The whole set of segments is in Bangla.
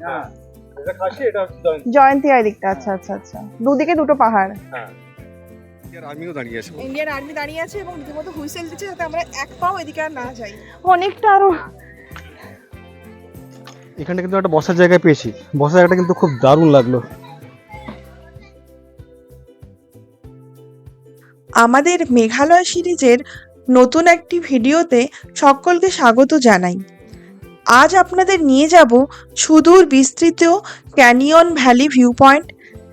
জয়ন্তী। জয়ন্তী আর দিকটা আচ্ছা আচ্ছা আচ্ছা। দুদিকে দুটো পাহাড়। হ্যাঁ। আর্মিও দাঁড়িয়ে আছে। ইন্ডিয়ান আর্মি দাঁড়িয়ে আছে এবং রীতিমতো হুইসেল দিচ্ছে যাতে আমরা এক পাও এদিকে আর না যাই। অনেকটা আরও। এখানে কিন্তু একটা বসার জায়গা পেয়েছি। বসার জায়গাটা কিন্তু খুব দারুণ লাগল। আমাদের মেঘালয় সিরিজের নতুন একটি ভিডিওতে সকলকে স্বাগত জানাই। আজ আপনাদের নিয়ে যাব সুদূর বিস্তৃত canyon valley view point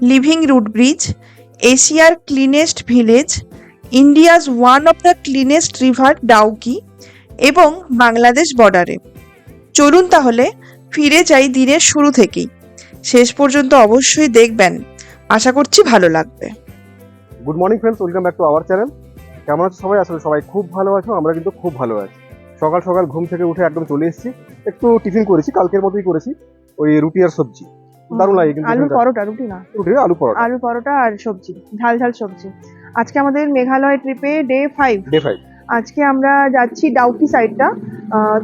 living root bridge, এশিয়ার cleanest village India's one of the cleanest river Dawki এবং বাংলাদেশ বর্ডারে। চলুন তাহলে ফিরে যাই দিনের শুরু থেকেই। শেষ পর্যন্ত অবশ্যই দেখবেন। আশা করছি ভালো লাগবে। Good morning friends welcome back to our channel কেমন আছো সবাই? আসলে সবাই খুব ভালো আছো, আমরা কিন্তু খুব ভালো আছি। সকাল সকাল ঘুম থেকে উঠে একদম চলে এসেছি। একটু টিফিন করেছি কালকের মতোই করেছি। ওই রুটি আর সবজি। দারুণ লাগে কিন্তু টিফিনটা। পরোটা রুটি না? রুটি আলু পরোটা। আলু পরোটা আর সবজি ঝাল ঝাল সবজি। আজকে আমাদের মেঘালয় ট্রিপে ডে ফাইভ ডে ফাইভ আজকে আমরা যাচ্ছি ডাউকি সাইডটা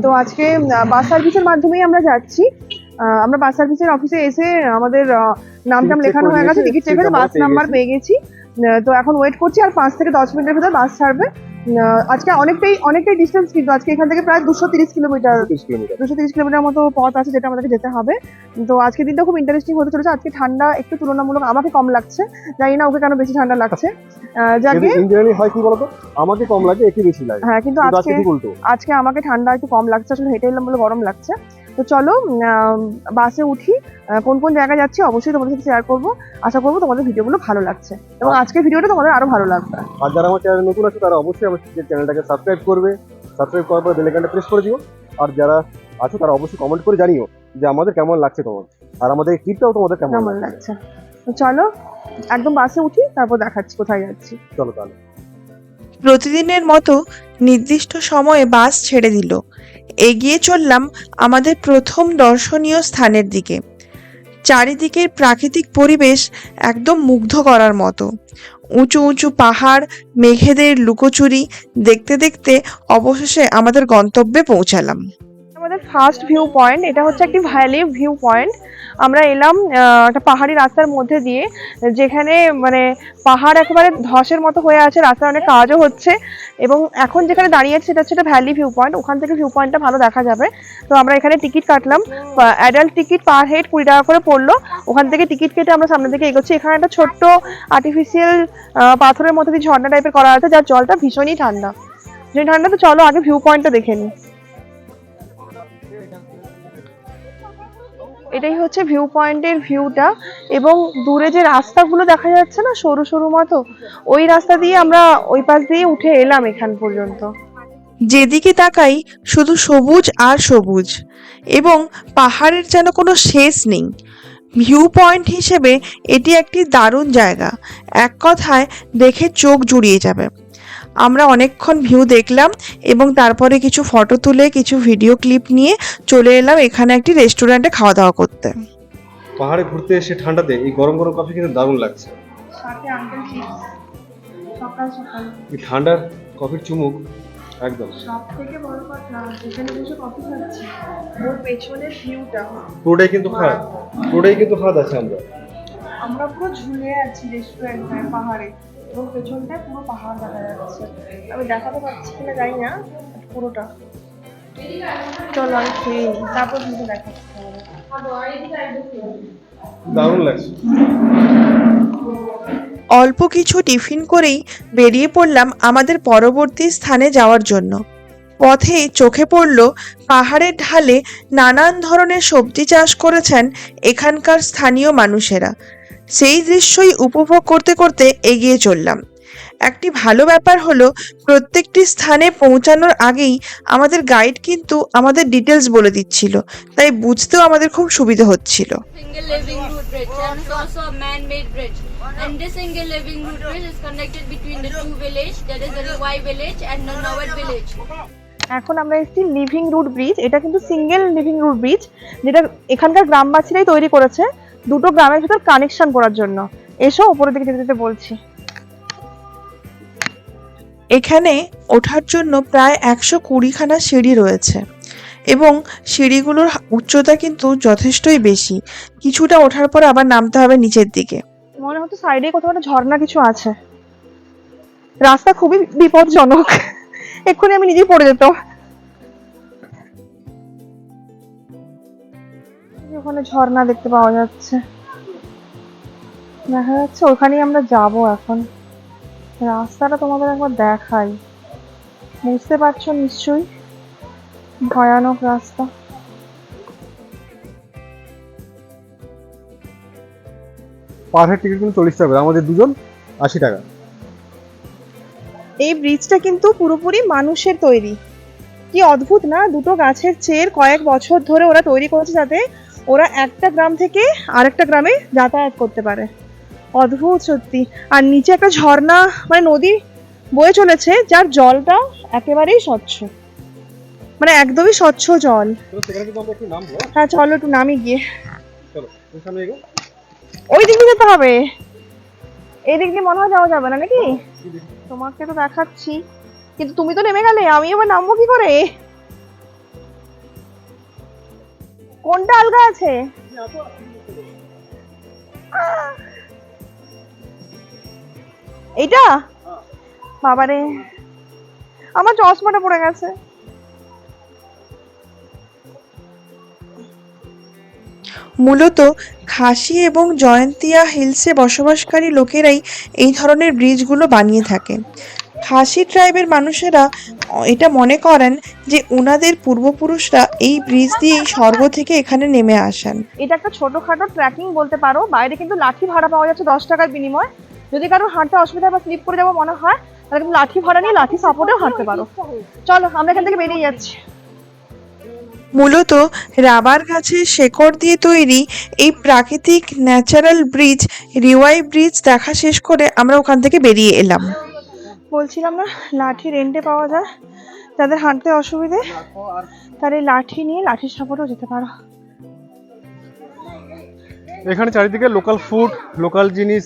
তো আজকে বাস সার্ভিসের মাধ্যমেই আমরা যাচ্ছি। আমরা বাস সার্ভিসের অফিসে এসে আমাদের নাম টাম লেখানো হয়ে গেছে টিকিট চেক বাস নাম্বার পেয়ে গেছি। তো এখন ওয়েট করছি আর পাঁচ থেকে দশ মিনিটের ভিতরে বাস ছাড়বে। আজকে অনেকটাই অনেকটাই ডিস্টেন্স কিন্তু আজকে এখান থেকে প্রায় দুশো তিরিশ কিলোমিটার দুশো তিরিশ কিলোমিটার। মতো পথ আছে যেটা আমাদেরকে যেতে হবে। তো আজকে দিনটা খুব ইন্টারেস্টিং হতে চলেছে। আজকে ঠান্ডা একটু তুলনামূলক আমাকে কম লাগছে। জানি না ওকে কেন বেশি ঠান্ডা লাগছে। আহ, যাকে ইন হয় কি বলতো? আমাকে কম লাগে একে বেশি লাগে। হ্যাঁ কিন্তু আজকে আজকে আমাকে ঠান্ডা একটু কম লাগছে। আসলে হেঁটে এলাম বলে গরম লাগছে। তো চলো বাসে উঠি কোন কোন জায়গায় যাচ্ছি অবশ্যই তোমাদের সাথে শেয়ার করব। আশা করব তোমাদের ভিডিওগুলো ভালো লাগছে। এবং আজকের ভিডিওটা তোমাদের আরও ভালো লাগবে। আর যারা আমার চ্যানেল নতুন আছে তারা অবশ্যই আমার চ্যানেলটাকে সাবস্ক্রাইব করবে। সাবস্ক্রাইব করার পর বেল আইকনটা প্রেস করে দিও। আর যারা আছো তারা অবশ্যই কমেন্ট করে জানিও যে আমাদের কেমন লাগছে তোমার। আর আমাদের এই ট্রিপটাও তোমাদের কেমন লাগছে? লাগছে? তো চলো একদম বাসে উঠি তারপর দেখাচ্ছি কোথায় যাচ্ছি। চলো তাহলে। প্রতিদিনের মতো নির্দিষ্ট সময়ে বাস ছেড়ে দিল। এগিয়ে চললাম আমাদের প্রথম দর্শনীয় স্থানের দিকে। চারিদিকের প্রাকৃতিক পরিবেশ একদম মুগ্ধ করার মতো। উঁচু উঁচু পাহাড়, মেঘেদের লুকোচুরি, দেখতে দেখতে অবশেষে আমাদের গন্তব্যে পৌঁছালাম। আমাদের ফার্স্ট ভিউ পয়েন্ট এটা হচ্ছে একটি ভ্যালি ভিউ পয়েন্ট আমরা এলাম একটা পাহাড়ি রাস্তার মধ্যে দিয়ে, যেখানে মানে পাহাড় একেবারে ধসের মতো হয়ে আছে, রাস্তায় অনেক কাজও হচ্ছে। এবং এখন যেখানে দাঁড়িয়ে আছে সেটা হচ্ছে একটা ভ্যালি ভিউ পয়েন্ট ওখান থেকে ভিউ পয়েন্টটা ভালো দেখা যাবে। তো আমরা এখানে টিকিট কাটলাম অ্যাডাল্ট টিকিট পার হেড কুড়ি টাকা করে পড়ল। ওখান থেকে টিকিট কেটে আমরা সামনের দিকে এগোচ্ছি। এখানে একটা ছোট্ট আর্টিফিশিয়াল পাথরের মধ্যে দিয়ে ঝর্ণা টাইপের করা আছে, যার জলটা ভীষণই ঠান্ডা। ভীষণ ঠান্ডা, তো চলো আগে ভিউ পয়েন্টটা দেখে নিই। এটাই হচ্ছে ভিউ পয়েন্টের ভিউটা এবং দূরে যে রাস্তাগুলো দেখা যাচ্ছে না, সরু সরু মতো, ওই রাস্তা দিয়ে আমরা ওই পাশ দিয়ে উঠে এলাম এখান পর্যন্ত। যেদিকে তাকাই, শুধু সবুজ আর সবুজ, এবং পাহাড়ের যেন কোনো শেষ নেই। ভিউ পয়েন্ট হিসেবে এটি একটি দারুণ জায়গা। এক কথায়, দেখে চোখ জুড়িয়ে যাবে। আমরা অনেকক্ষণ ভিউ দেখলাম এবং তারপরে কিছু ফটো তুলে কিছু ভিডিও ক্লিপ নিয়ে চলে এলাম এখানে একটি রেস্টুরেন্টে খাওয়া দাওয়া করতে। পাহাড়ে ঘুরতে এসে ঠান্ডাতে এই গরম গরম কফি কিন্তু দারুণ লাগছে। সকাল সকাল। এই ঠান্ডার কফির চুমুক একদম। সব থেকে বড় কথা এখানে বসে কফি খাচ্ছি ওর পেছনের ভিউটা পুরোটাই কিন্তু খারাপ। পুরোটাই কিন্তু খারাপ আছে আমরা। আমরা পুরো ঝুলে আছি রেস্টুরেন্টটায় পাহাড়ে। এবং পেছনটায় পুরো পাহাড় দেখা যাচ্ছে। আমি দেখাতে পারছি কিনা জানি না পুরোটা। চলো আমি খেয়ে তারপর কিন্তু দেখাচ্ছি দারুণ লাগছে। অল্প কিছু টিফিন করেই বেরিয়ে পড়লাম আমাদের পরবর্তী স্থানে যাওয়ার জন্য। পথে চোখে পড়ল পাহাড়ের ঢালে নানান ধরনের সবজি চাষ করেছেন এখানকার স্থানীয় মানুষেরা। সেই দৃশ্যই উপভোগ করতে করতে এগিয়ে চললাম। একটি ভালো ব্যাপার হলো প্রত্যেকটি স্থানে পৌঁছানোর আগেই আমাদের গাইড কিন্তু আমাদের ডিটেলস বলে দিচ্ছিল তাই বুঝতেও আমাদের খুব সুবিধে হচ্ছিল। এখন আমরা এসেছি লিভিং রুট ব্রিজ এটা কিন্তু সিঙ্গেল লিভিং রুট ব্রিজ যেটা এখানকার গ্রামবাসীরাই তৈরি করেছে। দুটো গ্রামের ভিতর কানেকশন করার জন্য। এসো উপরের দিকে যেতে যেতে বলছি। এখানে ওঠার জন্য প্রায় একশো কুড়িখানা সিঁড়ি রয়েছে এবং সিঁড়িগুলোর উচ্চতা কিন্তু যথেষ্টই বেশি। কিছুটা ওঠার পর আবার নামতে হবে নিচের দিকে। মনে হতো সাইডে কোথাও একটা ঝর্ণা কিছু আছে। রাস্তা খুবই বিপজ্জনক। এক্ষুনি আমি নিজেই পড়ে যেতাম। ওখানে ঝর্ণা দেখতে পাওয়া যাচ্ছে। দেখা যাচ্ছে ওখানেই আমরা যাব এখন। রাস্তাটা তোমাদের একবার দেখাই। বুঝতে পারছ নিশ্চয়ই? ভয়ানক রাস্তা। পার হেড টিকিট কিন্তু চল্লিশ টাকা আমাদের দুজন আশি টাকা। এই ব্রিজটা কিন্তু পুরোপুরি মানুষের তৈরি। কি অদ্ভুত না? দুটো গাছের চের কয়েক বছর ধরে ওরা তৈরি করেছে যাতে ওরা একটা গ্রাম থেকে আরেকটা গ্রামে যাতায়াত করতে পারে। অদ্ভুত সত্যি। আর নিচে একটা ঝর্ণা মানে নদী বয়ে চলেছে যার জলটা একেবারেই স্বচ্ছ। মানে একদমই স্বচ্ছ জল। হ্যাঁ চলো একটু নামি গিয়ে। ওই দিক দিয়ে যেতে হবে। এই দিক দিয়ে মনে হয় যাওয়া যাবে না নাকি? তোমাকে তো দেখাচ্ছি। কিন্তু তুমি তো নেমে গেলে আমি এবার নামবো কি করে? কোনটা আলগা আছে! এইটা? বাবারে। আমার চশমাটা পড়ে গেছে। মূলত খাসি এবং জয়ন্তিয়া হিলসে বসবাসকারী লোকেরাই এই ধরনের ব্রিজগুলো বানিয়ে থাকে। খাসি ট্রাইবের মানুষেরা এটা মনে করেন যে ওনাদের পূর্বপুরুষরা এই ব্রিজ দিয়েই স্বর্গ থেকে এখানে নেমে আসেন। এটা একটা ছোটখাটো ট্রেকিং বলতে পারো। বাইরে কিন্তু লাঠি ভাড়া পাওয়া যাচ্ছে দশ টাকার বিনিময়। যদি কারোর হাঁটতে অসুবিধা বা স্লিপ করে যাব মনে হয় তাহলে কিন্তু লাঠি ভাড়া নিয়ে লাঠি সাপোর্টেও হাঁটতে পারো। চলো আমরা এখান থেকে বেরিয়ে যাচ্ছি। মূলত রাবার গাছের শেকড় দিয়ে তৈরি এই প্রাকৃতিক ন্যাচারাল ব্রিজ রিওয়াই ব্রিজ দেখা শেষ করে আমরা ওখান থেকে বেরিয়ে এলাম। বলছিলাম না লাঠি রেন্টে পাওয়া যায়। যাদের হাঁটতে অসুবিধে তার এই লাঠি নিয়ে লাঠির সাপোর্টেও যেতে পারো। এখানে চারিদিকে লোকাল ফুড লোকাল জিনিস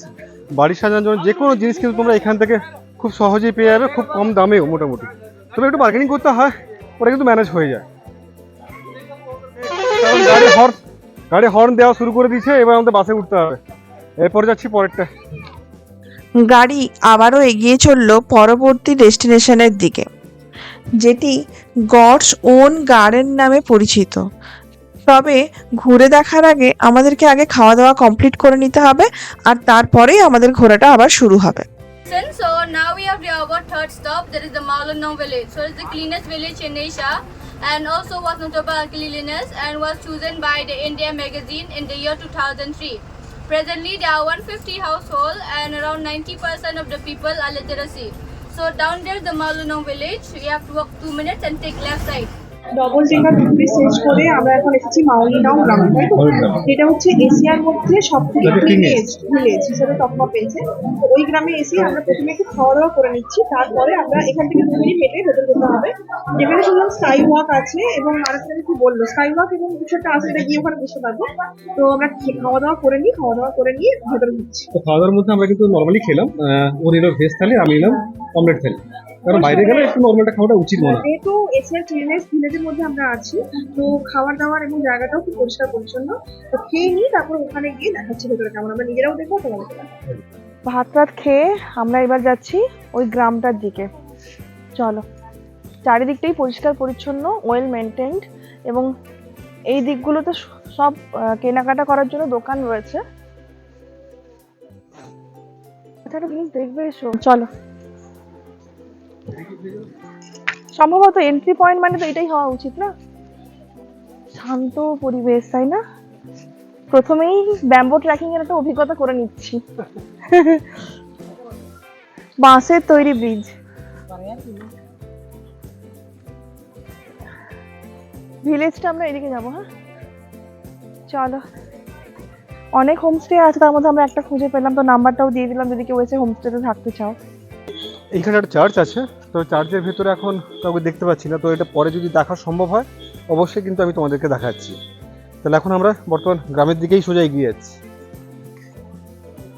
বাড়ি সাজানোর জন্য যে কোনো জিনিস কিন্তু তোমরা এখান থেকে খুব সহজেই পেয়ে যাবে খুব কম দামেও মোটামুটি। তবে একটু বার্গেনিং করতে হয় ওটা কিন্তু ম্যানেজ হয়ে যায়। কারণ গাড়ি হর্ন গাড়ি হর্ন দেওয়া শুরু করে দিয়েছে এবার আমাদের বাসে উঠতে হবে। এরপরে যাচ্ছি পরেরটা। গাড়ি আবারও এগিয়ে চলল পরবর্তী ডেস্টিনেশনের দিকে। যেটি গডস ওন গার্ডেন নামে পরিচিত তবে ঘুরে দেখার আগে আমাদেরকে আগে খাওয়া দাওয়া কমপ্লিট করে নিতে হবে আর তারপরেই আমাদের ঘোরাটা আবার শুরু হবে so now we have our third stop, that is the Maulana village. So it's the cleanest village in Asia and also was notable for cleanliness and was chosen by the India magazine in the year 2003. Presently there are 150 households and around 90% of the people are literacy. So down there, the Maulana village. You have to walk two minutes and take left side. Double decker টুরি শেষ করে আমরা এখন এসেছি মাউলিনাও গ্রামে তাই তো? এটা হচ্ছে এশিয়ার মধ্যে সব থেকে ক্লিনেস্ট ভিলেজ হিসেবে তকমা পেয়েছে। তো ওই গ্রামে এসে আমরা প্রথমে একটু খাওয়া দাওয়া করে নিচ্ছি তারপরে আমরা এখান থেকে দু মিনিট হেঁটে ভেতরে যেতে হবে। যেখানে শুনলাম স্কাই ওয়াক আছে এবং আরেকটা কি বলল স্কাই ওয়াক এবং কিছু একটা আছে গিয়ে ওখানে বুঝতে পারব তো আমরা খাওয়া দাওয়া করে নিই খাওয়া দাওয়া করে নিয়ে ভেতরে ঢুকছি। তো খাওয়া দাওয়ার মধ্যে আমরা কিন্তু নর্মালি খেলাম ও নিল ভেজ থালি আমি নিলাম অমলেট থালি। কারণ বাইরে গেলে একটু নর্মালটা খাওয়াটা উচিত মনে হয়। যেহেতু এশিয়ার ক্লিনেস্ট ভিলেজের মধ্যে আমরা আছি তো খাবার দাবার এবং জায়গাটাও খুব পরিষ্কার পরিচ্ছন্ন। তো খেয়ে নিই তারপর ওখানে গিয়ে দেখাচ্ছি ভেতরে কেমন। আমরা নিজেরাও দেখব তোমাদেরকে ভাত টাত খেয়ে আমরা এবার যাচ্ছি ওই গ্রামটার দিকে। চলো। চারিদিকটাই পরিষ্কার পরিচ্ছন্ন ওয়েল মেনটেন্ড এবং এই দিকগুলোতে সব কেনাকাটা করার জন্য দোকান রয়েছে। আচ্ছা একটা জিনিস দেখবে এসো। চলো। সম্ভবত এন্ট্রি পয়েন্ট মানে তো এটাই হওয়া উচিত না? শান্ত পরিবেশ, তাই না? প্রথমেই ব্যাম্বো ট্রেকিং এর একটা অভিজ্ঞতা করে নিচ্ছি। বাঁশের তৈরি ব্রিজ ভিলেজটা আমরা এদিকে যাব হ্যাঁ? চলো। অনেক হোমস্টে আছে, তার মধ্যে আমরা একটা খুঁজে পেলাম, তো নাম্বারটাও দিয়ে দিলাম, যদি কেউ এসে হোমস্টেতে থাকতে চাও। এইখানে একটা চার্চ আছে। তো চার্চের ভেতরে এখন কাউকে দেখতে পাচ্ছি না। তো এটা পরে যদি দেখা সম্ভব হয়, অবশ্যই কিন্তু আমি তোমাদেরকে দেখাচ্ছি। তাহলে এখন আমরা বর্তমান গ্রামের দিকেই সোজা এগিয়ে যাচ্ছি।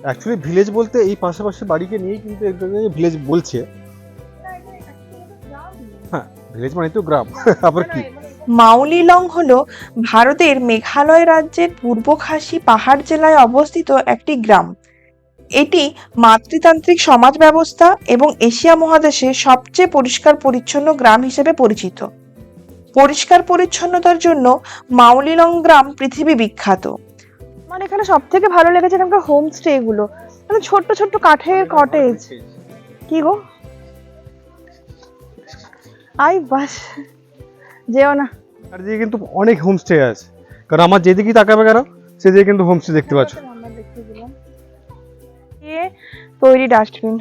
অ্যাকচুয়ালি ভিলেজ বলতে এই পাশাপাশি বাড়িকে নিয়েই কিন্তু ভিলেজ বলছে। হ্যাঁ ভিলেজ মানে তো গ্রাম। আবার কি? মাউলিলং হল ভারতের মেঘালয় রাজ্যের পূর্ব খাসি পাহাড় জেলায় অবস্থিত একটি গ্রাম। এটি মাতৃতান্ত্রিক সমাজ ব্যবস্থা এবং এশিয়া মহাদেশে সবচেয়ে পরিষ্কার পরিচ্ছন্ন গ্রাম হিসেবে পরিচিত। পরিষ্কার পরিচ্ছন্নতার জন্য মাউলিলং গ্রাম পৃথিবী বিখ্যাত। মানে এখানে সব থেকে ভালো লেগেছে এখানকার হোমস্টে গুলো। মানে ছোট্ট ছোট্ট কাঠের কটেজ কি গো? আই বাস যেও না। আর দিকে কিন্তু অনেক হোমস্টে আছে। কারণ আমার যেদিকেই তাকাবে কেন সেদিকে কিন্তু হোমস্টে দেখতে পাচ্ছ। আমরা দেখিয়ে দিলাম। দিয়ে তৈরি ডাস্টবিন।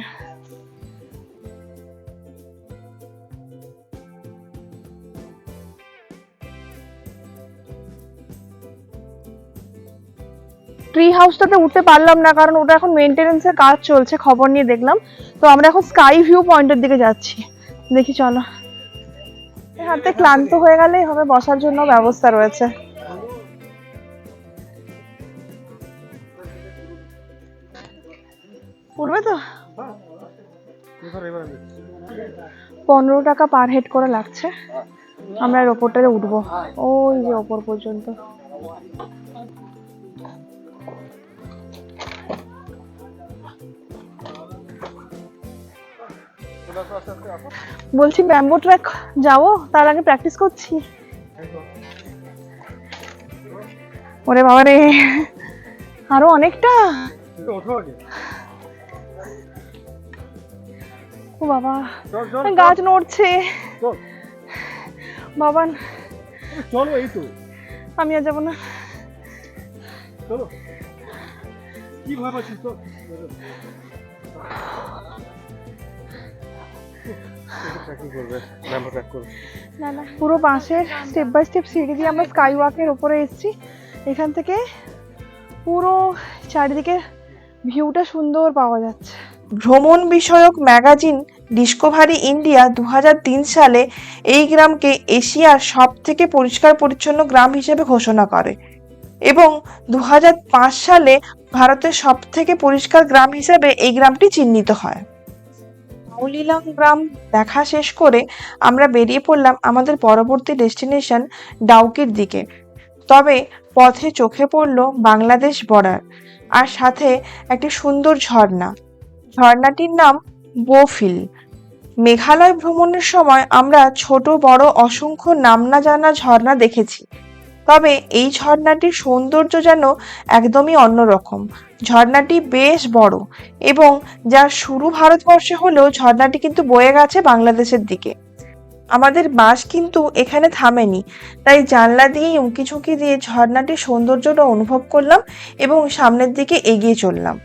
ট্রি হাউসটাতে উঠতে পারলাম না, কারণ ওটা এখন মেনটেনেন্সের কাজ চলছে, খবর নিয়ে দেখলাম। তো আমরা এখন স্কাই ভিউ পয়েন্টের দিকে যাচ্ছি। দেখি চলো। হাতে ক্লান্ত হয়ে গেলেই হবে, বসার জন্য ব্যবস্থা রয়েছে। পনেরো টাকা পার হেড করে লাগছে। আমরা এর ওপরটাতে উঠবো। ওই যে ওপর পর্যন্ত। বলছি ব্যাম্বো ট্র্যাক যাব? তার আগে প্র্যাকটিস করছি। ওরে বাবা রে আরও অনেকটা? ও বাবা। গাছ নড়ছে। চল। বাবা চলো এই তো। আমি আর যাব না। চলো। কি ভয় পাচ্ছিস তো ট্রেকিং করবে ব্যাম্বো ট্র্যাক করবে। না না পুরো বাঁশের স্টেপ বাই স্টেপ সিঁড়ি দিয়ে আমরা স্কাই ওয়াকের ওপরে এসেছি। এখান থেকে পুরো চারিদিকে ভিউটা সুন্দর পাওয়া যাচ্ছে। ভ্রমণ বিষয়ক ম্যাগাজিন ডিসকভারি ইন্ডিয়া দু হাজার তিন সালে এই গ্রামকে এশিয়ার সব থেকে পরিষ্কার পরিচ্ছন্ন গ্রাম হিসেবে ঘোষণা করে এবং দু হাজার পাঁচ সালে ভারতের সব থেকে পরিষ্কার গ্রাম হিসেবে এই গ্রামটি চিহ্নিত হয়। মাউলিলং গ্রাম দেখা শেষ করে আমরা বেরিয়ে পড়লাম আমাদের পরবর্তী ডেস্টিনেশন ডাউকির দিকে। তবে পথে চোখে পড়ল বাংলাদেশ বর্ডার আর সাথে একটি সুন্দর ঝর্ণা। ঝর্ণাটির নাম বোফিল। মেঘালয় ভ্রমণের সময় আমরা ছোট, বড়, অসংখ্য নাম না জানা ঝর্ণা দেখেছি। তবে এই ঝর্ণাটির সৌন্দর্য যেন একদমই অন্যরকম। ঝর্ণাটি বেশ বড় এবং যা শুরু ভারতবর্ষে হলেও ঝর্ণাটি কিন্তু বয়ে গেছে বাংলাদেশের দিকে। আমাদের বাস কিন্তু এখানে থামেনি, তাই জানলা দিয়েই উঁকি ঝুঁকি দিয়ে ঝর্ণাটির সৌন্দর্যটা অনুভব করলাম এবং সামনের দিকে এগিয়ে চললাম।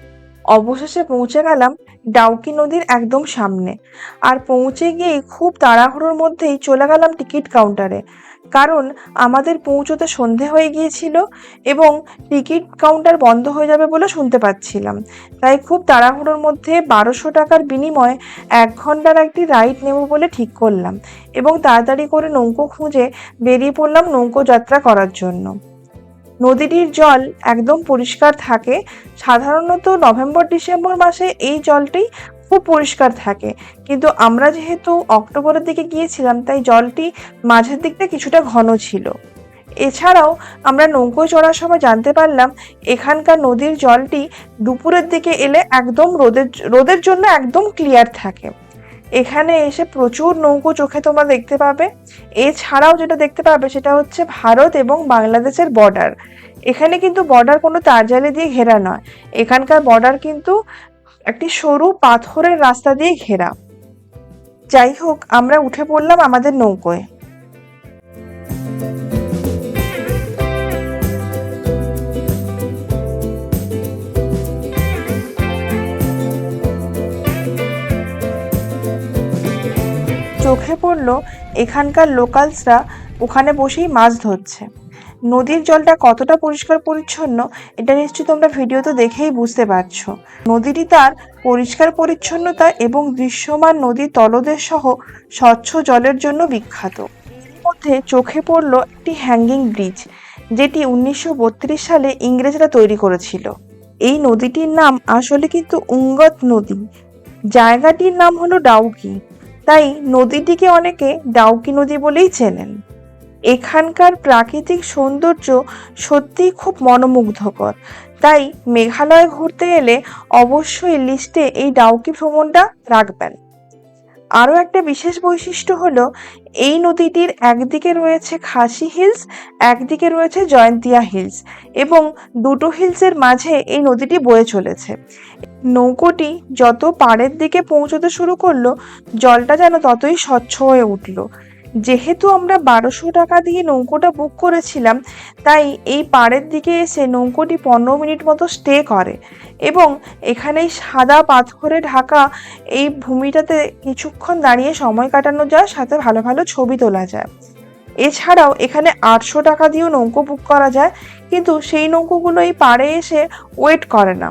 অবশেষে পৌঁছে গেলাম ডাউকি নদীর একদম সামনে। আর পৌঁছে গিয়েই খুব তাড়াহুড়োর মধ্যেই চলে গেলাম টিকিট কাউন্টারে। কারণ আমাদের পৌঁছোতে সন্ধে হয়ে গিয়েছিল এবং টিকিট কাউন্টার বন্ধ হয়ে যাবে বলে শুনতে পাচ্ছিলাম। তাই খুব তাড়াহুড়োর মধ্যে বারোশো টাকার বিনিময়ে এক ঘণ্টার একটি রাইড নেব বলে ঠিক করলাম এবং তাড়াতাড়ি করে নৌকো খুঁজে বেরিয়ে পড়লাম নৌকো যাত্রা করার জন্য। নদীটির জল একদম পরিষ্কার থাকে। সাধারণত নভেম্বর, ডিসেম্বর মাসে এই জলটি খুব পরিষ্কার থাকে। কিন্তু আমরা যেহেতু অক্টোবরের দিকে গিয়েছিলাম, তাই জলটি মাঝের দিকটা কিছুটা ঘন ছিল। এছাড়াও আমরা নৌকো চড়ার সময় জানতে পারলাম, এখানকার নদীর জলটি দুপুরের দিকে এলে একদম রোদের রোদের জন্য একদম ক্লিয়ার থাকে। এখানে এসে প্রচুর নৌকো চোখে তোমরা দেখতে পাবে। এছাড়াও যেটা দেখতে পাবে সেটা হচ্ছে ভারত এবং বাংলাদেশের বর্ডার এখানে কিন্তু বর্ডার কোনো তারজালি দিয়ে ঘেরা নয়। এখানকার বর্ডার কিন্তু একটি সরু পাথরের রাস্তা দিয়ে ঘেরা। যাই হোক, আমরা উঠে পড়লাম আমাদের নৌকোয়। চোখে পড়ল, এখানকার লোকালসরা ওখানে বসেই মাছ ধরছে। নদীর জলটা কতটা পরিষ্কার পরিচ্ছন্ন, এটা নিশ্চয়ই তোমরা ভিডিওতে দেখেই বুঝতে পারছ। নদীটি তার পরিষ্কার পরিচ্ছন্নতা এবং দৃশ্যমান নদীর তলদেশ সহ স্বচ্ছ জলের জন্য বিখ্যাত। মধ্যে চোখে পড়ল একটি হ্যাঙ্গিং ব্রিজ যেটি উনিশশো বত্রিশ সালে ইংরেজরা তৈরি করেছিল। এই নদীটির নাম আসলে কিন্তু উঙ্গত নদী। জায়গাটির নাম হলো ডাউকি। তাই নদীটিকে অনেকে ডাউকি নদী বলেই চেনেন। এখানকার প্রাকৃতিক সৌন্দর্য সত্যি খুব মনোমুগ্ধকর। তাই মেঘালয় ঘুরতে এলে অবশ্যই লিস্টে এই ডাউকি ভ্রমণটা রাখবেন। আরও একটা বিশেষ বৈশিষ্ট্য হলো, এই নদীটির একদিকে রয়েছে খাসি হিলস, একদিকে রয়েছে জয়ন্তিয়া হিলস এবং দুটো হিলসের মাঝে এই নদীটি বয়ে চলেছে। নৌকোটি যত পাড়ের দিকে পৌঁছতে শুরু করল, জলটা যেন ততই স্বচ্ছ হয়ে উঠল। যেহেতু আমরা বারোশো টাকা দিয়ে নৌকোটা বুক করেছিলাম, তাই এই পাড়ের দিকে এসে নৌকোটি পনেরো মিনিট মতো স্টে করে। এবং এখানেই সাদা পাথরে ঢাকা এই ভূমিটাতে কিছুক্ষণ দাঁড়িয়ে সময় কাটানো যায়, সাথে ভালো ভালো ছবি তোলা যায়। এছাড়াও এখানে আটশো টাকা দিয়েও নৌকো বুক করা যায়, কিন্তু সেই নৌকোগুলো এই পাড়ে এসে ওয়েট করে না।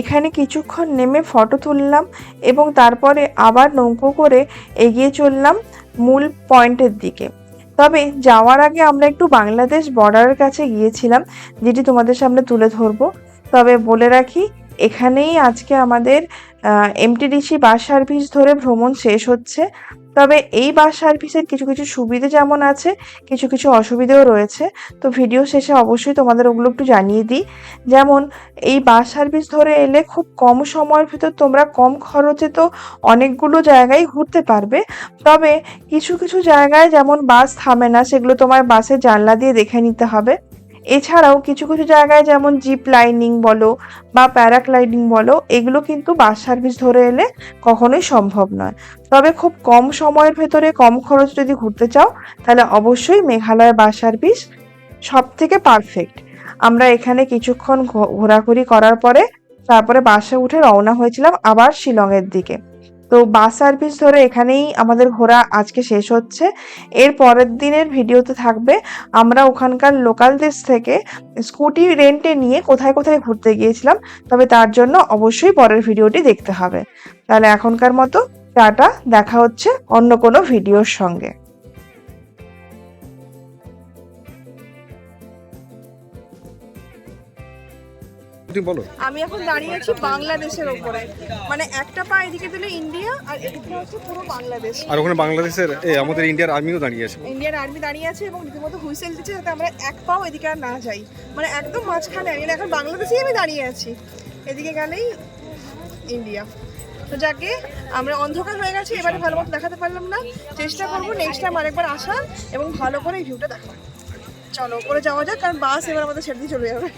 এখানে কিছুক্ষণ নেমে ফটো তুললাম এবং তারপরে আবার নৌকো করে এগিয়ে চললাম। মূল পয়েন্টের দিকে। তবে যাওয়ার আগে আমরা একটু বাংলাদেশ বর্ডারের কাছে গিয়েছিলাম। যেটি তোমাদের সামনে তুলে ধরবো। তবে বলে রাখি, এখানেই আজকে আমাদের এমটিডিসি বাস সার্ভিস ধরে ভ্রমণ শেষ হচ্ছে। তবে এই বাস সার্ভিসের কিছু কিছু সুবিধে যেমন আছে, কিছু কিছু অসুবিধেও রয়েছে। তো ভিডিও শেষে অবশ্যই তোমাদের ওগুলো একটু জানিয়ে দিই। যেমন, এই বাস সার্ভিস ধরে এলে খুব কম সময়ের ভিতর তোমরা কম খরচে তো অনেকগুলো জায়গায় ঘুরতে পারবে। তবে কিছু কিছু জায়গায় যেমন বাস থামে না, সেগুলো তোমার বাসের জানলা দিয়ে দেখে নিতে হবে। এছাড়াও কিছু কিছু জায়গায় যেমন জিপ লাইনিং বলো বা প্যারাগ্লাইডিং বলো, এগুলো কিন্তু বাস সার্ভিস ধরে এলে কখনোই সম্ভব নয়। তবে খুব কম সময়ের ভেতরে কম খরচ যদি ঘুরতে চাও, তাহলে অবশ্যই মেঘালয় বাস সার্ভিস সব থেকে পারফেক্ট। আমরা এখানে কিছুক্ষণ ঘোরাঘুরি করার পরে তারপরে বাসে উঠে রওনা হয়েছিলাম আবার শিলংয়ের দিকে। তো বাস সার্ভিস ধরে এখানেই আমাদের ঘোরা আজকে শেষ হচ্ছে। এর পরের দিনের ভিডিওতে থাকবে, আমরা ওখানকার লোকাল দেশ থেকে স্কুটি রেন্টে নিয়ে কোথায় কোথায় ঘুরতে গিয়েছিলাম, তবে তার জন্য অবশ্যই পরের ভিডিওটি দেখতে হবে। তাহলে এখনকার মতো টাটা, দেখা হচ্ছে অন্য কোনো ভিডিওর সঙ্গে। তুমি বলো। আমি এখন দাঁড়িয়ে আছি বাংলাদেশের ওপরে। মানে একটা পা এদিকে দিলে ইন্ডিয়া আর এদিকে হচ্ছে পুরো বাংলাদেশ। আর ওখানে বাংলাদেশের এ আমাদের ইন্ডিয়ার আর্মিও দাঁড়িয়ে আছে। ইন্ডিয়ান আর্মি দাঁড়িয়ে আছে এবং রীতিমতো হুইসেল দিচ্ছে যাতে আমরা এক পাও এদিকে আর না যাই। মানে একদম মাঝখানে আমি এখন বাংলাদেশেই আমি দাঁড়িয়ে আছি। এদিকে গেলেই ইন্ডিয়া। তো যাকে আমরা অন্ধকার হয়ে গেছি এবারে ভালো মতো দেখাতে পারলাম না। চেষ্টা করব নেক্সট টাইম আরেকবার আসার এবং ভালো করে এই ভিউটা দেখা চলো করে যাওয়া যাক কারণ বাস এবার আমাদের ছেড়ে দিয়ে চলে যাবে।